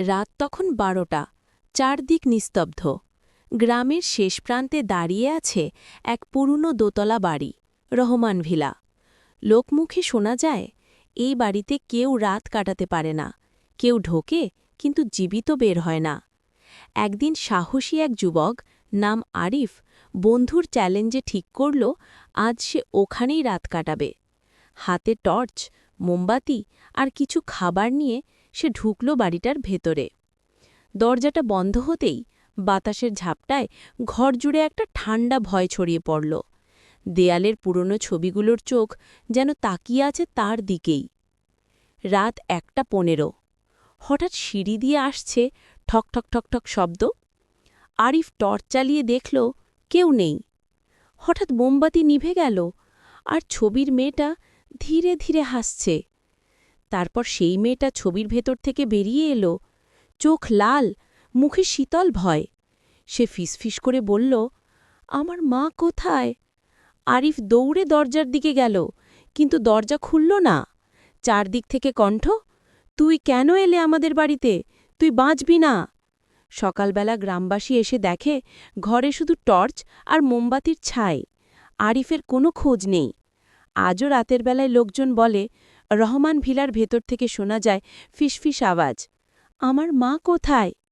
রাত তখন বারোটা, চারদিক নিস্তব্ধ। গ্রামের শেষ প্রান্তে দাঁড়িয়ে আছে এক পুরনো দোতলা বাড়ি, রহমান ভিলা। লোকমুখে শোনা যায়, এই বাড়িতে কেউ রাত কাটাতে পারে না। কেউ ঢোকে, কিন্তু জীবিত বের হয় না। একদিন সাহসী এক যুবক, নাম আরিফ, বন্ধুর চ্যালেঞ্জে ঠিক করল, আজ সে ওখানেই রাত কাটাবে। হাতে টর্চ, মোমবাতি আর কিছু খাবার নিয়ে সে ঢুকল বাড়িটার ভেতরে। দরজাটা বন্ধ হতেই বাতাসের ঝাপটায় ঘর জুড়ে একটা ঠান্ডা ভয় ছড়িয়ে পড়ল। দেয়ালের পুরনো ছবিগুলোর চোখ যেন তাকিয়ে আছে তার দিকেই। রাত একটা পনেরো। হঠাৎ সিঁড়ি দিয়ে আসছে ঠক ঠক ঠক ঠক শব্দ। আরিফ টর্চ চালিয়ে দেখল কেউ নেই। হঠাৎ মোমবাতি নিভে গেল আর ছবির মেয়েটা ধীরে ধীরে হাসছে। তারপর সেই মেয়েটা ছবির ভেতর থেকে বেরিয়ে এলো। চোখ লাল, মুখে শীতল ভয়। সে ফিসফিস করে বলল, আমার মা কোথায়? আরিফ দৌড়ে দরজার দিকে গেল, কিন্তু দরজা খুলল না। চারদিক থেকে কণ্ঠ, তুই কেন এলে আমাদের বাড়িতে? তুই বাঁচবি না। সকালবেলা গ্রামবাসী এসে দেখে, ঘরে শুধু টর্চ আর মোমবাতির ছাই। আরিফের কোনো খোঁজ নেই। আজও রাতের বেলায় লোকজন বলে রহমান ভিলার ভেতর থেকে শোনা যায় ফিসফিস আওয়াজ। আমার মা কোথায়?